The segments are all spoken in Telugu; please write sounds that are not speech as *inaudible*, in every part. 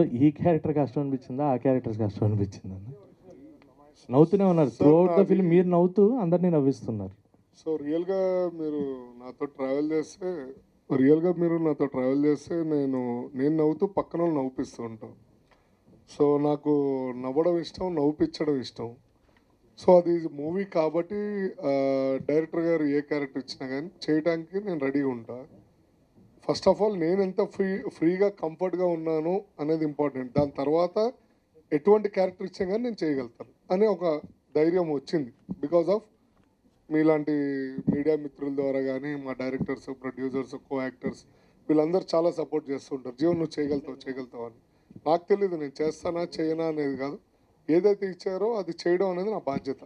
ఈ క్యారెక్టర్ కష్టం అనిపించిందా ఆ క్యారెక్టర్ కష్టం అనిపించిందా నవ్వుతూనే ఉన్నారు. త్రూ అవుట్ ద ఫిల్మ్ మీరు నవ్వుతూ అందరినీ నవ్విస్తున్నారు. సో రియల్గా మీరు నాతో ట్రావెల్ చేస్తే రియల్గా మీరు నాతో ట్రావెల్ చేస్తే నేను నేను నవ్వుతూ పక్కన వాళ్ళు నవ్వుపిస్తూ ఉంటాను సో నాకు నవ్వడం ఇష్టం నవ్వుపించడం ఇష్టం. సో అది మూవీ కాబట్టి డైరెక్టర్ గారు ఏ క్యారెక్టర్ ఇచ్చినా కానీ చేయడానికి నేను రెడీగా ఉంటా. ఫస్ట్ ఆఫ్ ఆల్ నేను ఎంత ఫ్రీ ఫ్రీగా కంఫర్ట్గా ఉన్నాను అనేది ఇంపార్టెంట్ దాని తర్వాత ఎటువంటి క్యారెక్టర్ ఇచ్చే కానీ నేను చేయగలుగుతాను అనే ఒక ధైర్యం వచ్చింది. బికాజ్ ఆఫ్ మీలాంటి మీడియా మిత్రుల ద్వారా కానీ మా డైరెక్టర్స్ ప్రొడ్యూసర్స్ కో యాక్టర్స్ వీళ్ళందరూ చాలా సపోర్ట్ చేస్తుంటారు. జీవన్ నువ్వు చేయగలుగుతావు చేయగలుగుతావు అని. నాకు తెలియదు నేను చేస్తానా చేయనా అనేది కాదు. ఏదైతే ఇచ్చారో అది చేయడం అనేది నా బాధ్యత.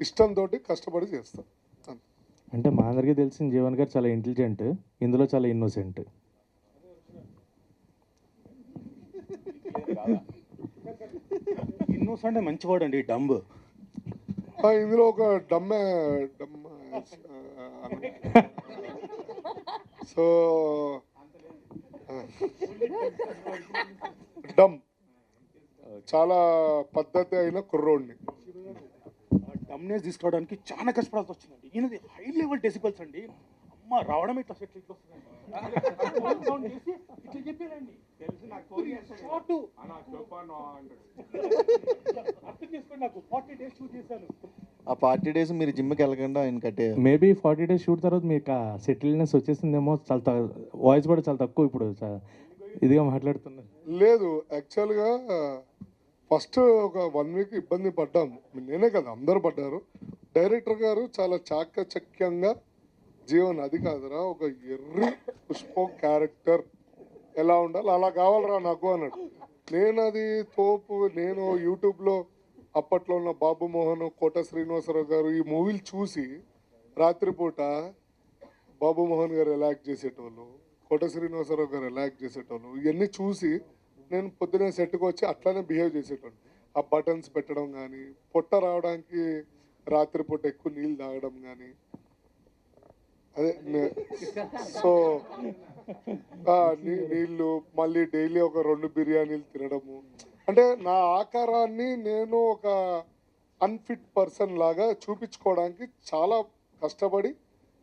ఇష్టంతో కష్టపడి చేస్తాను. అంటే మా అందరికీ తెలిసిన జీవన్ గారు చాలా ఇంటెలిజెంట్ ఇందులో చాలా ఇన్నోసెంట్ ఇన్నోసెంట్ మంచివాడు అండి డంబ్ ఆ, ఇందులో ఒక డమ్మ డమ్మ సో డమ్ చాలా పద్ధతి అయిన కుర్రోడిని. డమ్నేస్ తీసుకోవడానికి చాలా కష్టపడాల్సి వచ్చిందండి. ఈయనది హై లెవెల్ డెసిబల్స్ అండి. అమ్మ రావడం ఇట్లా సెట్ ఇట్లా వస్తుందండి. Sound చేసి ఇట్లా చెప్పారండి. తెలుసు నాకు షార్ట్ అర్థం చేసుకోండి నాకు. ఫార్టీ డేస్ షూట్ చేశాను. ఆ ఫార్టీ డేస్ మీరు జిమ్కి వెళ్ళకుండా ఆయన కట్టేయారు మేబీ ఫార్టీ డేస్ షూట్ తర్వాత మీకు సెటిల్నెస్ వచ్చేసిందేమో చాలా వాయిస్ కూడా చాలా తక్కువ ఇప్పుడు ఇదిగా మాట్లాడుతున్నారు. లేదు యాక్చువల్గా ఫస్ట్ ఒక వన్ వీక్ ఇబ్బంది పడ్డాము నేనే కదా అందరు పడ్డారు. డైరెక్టర్ గారు చాలా చాకచక్యంగా జీవన్ అది కాదురా ఒక ఎర్రి పుష్ప క్యారెక్టర్. ఎలా ఉండాలి? అలా కావాలరా నాకు అన్నాడు. నేను అది తోపు నేను యూట్యూబ్లో అప్పట్లో ఉన్న బాబు మోహన్ కోట శ్రీనివాసరావు గారు ఈ మూవీలు చూసి రాత్రిపూట బాబు మోహన్ గారు ఎలా యాక్ట్ చేసేటోళ్ళు కోట శ్రీనివాసరావు గారు ఎలా యాక్ట్ చేసేటోళ్ళు ఇవన్నీ చూసి నేను పొద్దున్నే సెట్కి వచ్చి అట్లానే బిహేవ్ చేసేటోడు ఆ బటన్స్ పెట్టడం కానీ పొట్ట రావడానికి రాత్రిపూట ఎక్కువ నీళ్ళు తాగడం కానీ అదే సో నీ- నీళ్ళు మళ్ళీ డైలీ ఒక రెండు బిర్యానీలు తినడము. అంటే నా ఆకారాన్ని నేను ఒక అన్ఫిట్ పర్సన్ లాగా చూపించుకోవడానికి చాలా కష్టపడి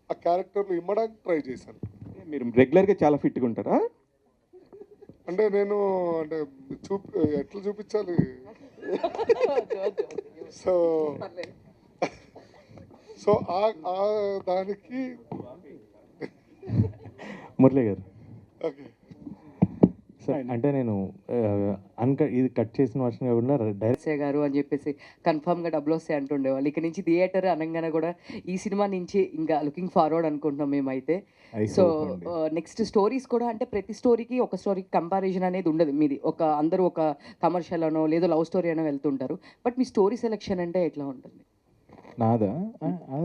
ఆ క్యారెక్టర్లు ఇమ్మడానికి ట్రై చేశాను. మీరు రెగ్యులర్గా చాలా ఫిట్గా ఉంటారా? అంటే నేను అంటే చూపి ఎట్లా చూపించాలి? సో సో ఆ ఆ దానికి మురళి గారు. ఓకే. సార్ అంటే నేను అన్క ఇది కట్ చేసిన వర్షన్ కాకుండా డైరెక్ట్ గారు అని చెప్పేసి కన్ఫామ్గా డబ్బులు వస్తాయి అంటుండేవాళ్ళు. ఇక నుంచి థియేటర్ అనగానే కూడా ఈ సినిమా నుంచి ఇంకా లుకింగ్ ఫార్వర్డ్ అనుకుంటున్నాం మేమైతే. సో. నెక్స్ట్ స్టోరీస్ కూడా అంటే ప్రతి స్టోరీకి ఒక స్టోరీకి కంపారిజన్ అనేది ఉండదు. మీది ఒక అందరూ ఒక కమర్షియల్ అనో లేదో లవ్ స్టోరీ అనో వెళ్తుంటారు. బట్ మీ స్టోరీ సెలెక్షన్ అంటే ఎట్లా ఉంటుంది? నాదా?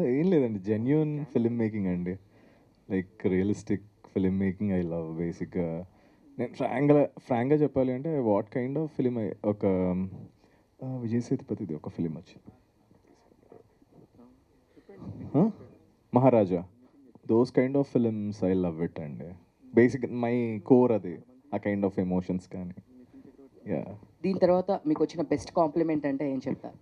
ఏం లేదండి. జెన్యున్ ఫిలిం మేకింగ్ అండి. Like realistic film making I love బేసిక్గా నేను ఫ్రాంక్గా ఫ్రాంక్గా చెప్పాలి అంటే వాట్ కైండ్ ఆఫ్ ఫిలిం ఒక విజయ్ సేతుపతిది ఒక ఫిలిం వచ్చింది Maharaja. Those kind of films I love it అండి. బేసిక్ మై కోర్ అది ఆ కైండ్ ఆఫ్ ఎమోషన్స్ కానీ. యా దీని తర్వాత మీకు వచ్చిన బెస్ట్ కాంప్లిమెంట్ అంటే ఏం చెప్తారు?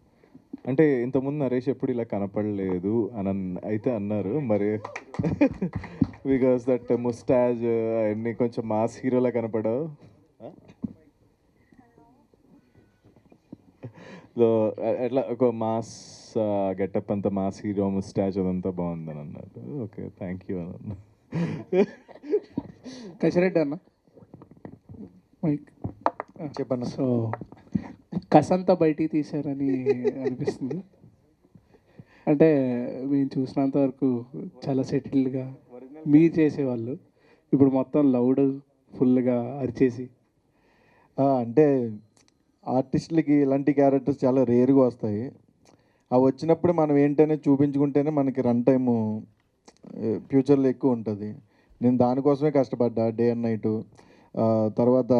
అంటే ఇంతకుముందు నరేష్ ఎప్పుడు ఇలా కనపడలేదు అని అయితే అన్నారు మరి బికాస్ దట్ ముస్టాజ్ అన్ని కొంచెం మాస్ హీరోలా కనపడవు. సో ఎట్లా ఒక మాస్ గెటప్ అంతా మాస్ హీరో ముస్టాజ్ అదంతా బాగుందని అన్నారు. ఓకే థ్యాంక్ యూ అని అన్నా కసిరెడ్డి అన్న. మైక్ చెప్పన్న. సో కసంతా బయటికి తీశారని అనిపిస్తుంది. అంటే మేము చూసినంత వరకు చాలా సెటిల్డ్గా మీరు చేసేవాళ్ళు. ఇప్పుడు మొత్తం లౌడ్ ఫుల్గా అరిచేసి. అంటే ఆర్టిస్టులకి ఇలాంటి క్యారెక్టర్స్ చాలా రేర్గా వస్తాయి. అవి వచ్చినప్పుడు మనం ఏంటనే చూపించుకుంటేనే మనకి రన్ టైము ఫ్యూచర్లో ఎక్కువ ఉంటుంది. నేను దానికోసమే కష్టపడ్డా డే అండ్ నైట్. తర్వాత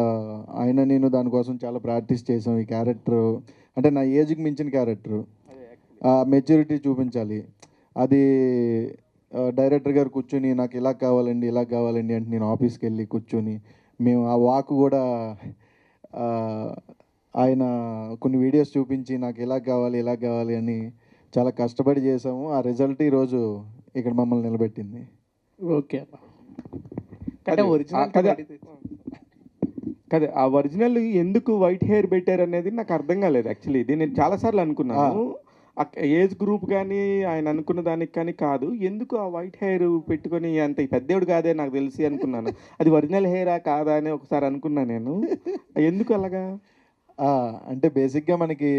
ఆయన నేను దానికోసం చాలా ప్రాక్టీస్ చేసాం ఈ క్యారెక్టర్. అంటే నా ఏజ్కి మించిన క్యారెక్టర్. మెచ్యూరిటీ చూపించాలి. అది డైరెక్టర్ గారు కూర్చొని నాకు ఇలా కావాలండి ఇలా కావాలండి అంటే నేను ఆఫీస్కి వెళ్ళి కూర్చొని మేము ఆ వాక్ కూడా ఆ, ఆయన కొన్ని వీడియోస్ చూపించి నాకు ఇలా కావాలి ఇలా కావాలి అని చాలా కష్టపడి చేసాము. ఆ రిజల్ట్ ఈరోజు ఇక్కడ మమ్మల్ని నిలబెట్టింది. ఓకే అంటే ఒరిజినల్ కదా. ఆ ఒరిజినల్ ఎందుకు వైట్ హెయిర్ పెట్టారు అనేది నాకు అర్థం కాలేదు యాక్చువల్లీ. ఇది నేను చాలాసార్లు అనుకున్నాను. ఏజ్ గ్రూప్ కానీ ఆయన అనుకున్న దానికి కానీ కాదు. ఎందుకు ఆ వైట్ హెయిర్ పెట్టుకొని అంత పెద్దోడు కాదే నాకు తెలిసి అనుకున్నాను. అది ఒరిజినల్ హెయిరా కాదా అని ఒకసారి అనుకున్నాను నేను. ఎందుకు అలాగా? అంటే బేసిక్గా మనకి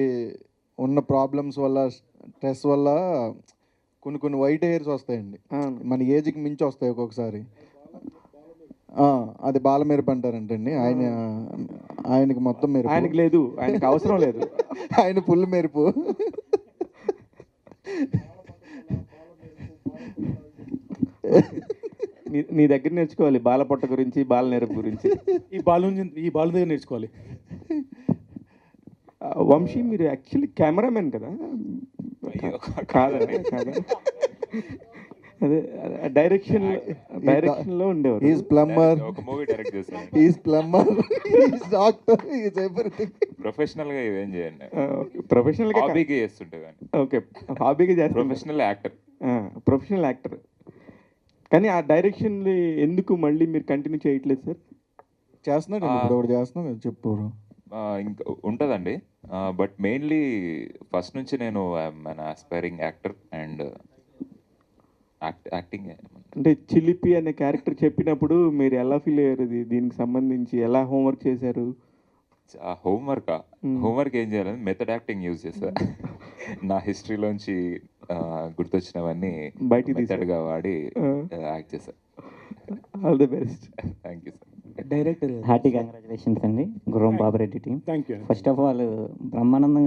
ఉన్న ప్రాబ్లమ్స్ వల్ల స్ట్రెస్ వల్ల కొన్ని కొన్ని వైట్ హెయిర్స్ వస్తాయండి. మన ఏజ్కి మించి వస్తాయి ఒక్కొక్కసారి. అది బాల మెరుపు అంటారంటండి ఆయన ఆయనకి మొత్తం మెరుపు. ఆయనకి లేదు. ఆయనకి అవసరం లేదు. *laughs* ఆయన పుల్ మెరుపు. నీ నీ దగ్గర నేర్చుకోవాలి. బాల పొట్ట గురించి బాల నెరపు గురించి. ఈ బాలు ఈ బాలు దగ్గర నేర్చుకోవాలి. వంశీ మీరు యాక్చువల్లీ కెమెరామెన్ కదా? కాదా కాదా అదే డైరెక్షన్ డైరెక్షన్లో ఉండేవారు. ఈజ్ ప్లంబర్ ఒక మూవీ డైరెక్ట్ చేశాను is plumber is doctor is everything ప్రొఫెషనల్గా ఇవేం చేయండి. ప్రొఫెషనల్గా హాబీకి చేస్తుంటే కానీ ఓకే హాబీగా చేస్తాం ప్రొఫెషనల్ యాక్టర్ ప్రొఫెషనల్ యాక్టర్ కానీ ఆ డైరెక్షన్ ఎందుకు మళ్ళీ మీరు కంటిన్యూ చేయట్లేదు సార్ చేస్తున్నాడు ఇప్పుడు ఒకటి చేస్తున్నాం చెప్పు ఇంకా ఉంటుందండి. బట్ మెయిన్లీ ఫస్ట్ నుంచి నేను మన ఆస్పైరింగ్ యాక్టర్ అండ్ యాక్టింగ్ అంటే చిలిపి అనే క్యారెక్టర్ చెప్పినప్పుడు మీరు ఎలా ఫీల్ అయ్యారు? ఇది దీనికి సంబంధించి ఎలా హోంవర్క్ చేశారు? హోంవర్క్? హోంవర్క్ ఏం చేయాలని మెథడ్ యాక్టింగ్ యూజ్ చేస్తా నా హిస్టరీలోంచి గుర్తొచ్చినవన్నీ బయటికి తీశారు. మెథడ్గా వాడి. యాక్ట్ చేశా. All the best thank you sir director hearty congratulations అండి. Gurram Babureddy team thank you first of all Brahmanandam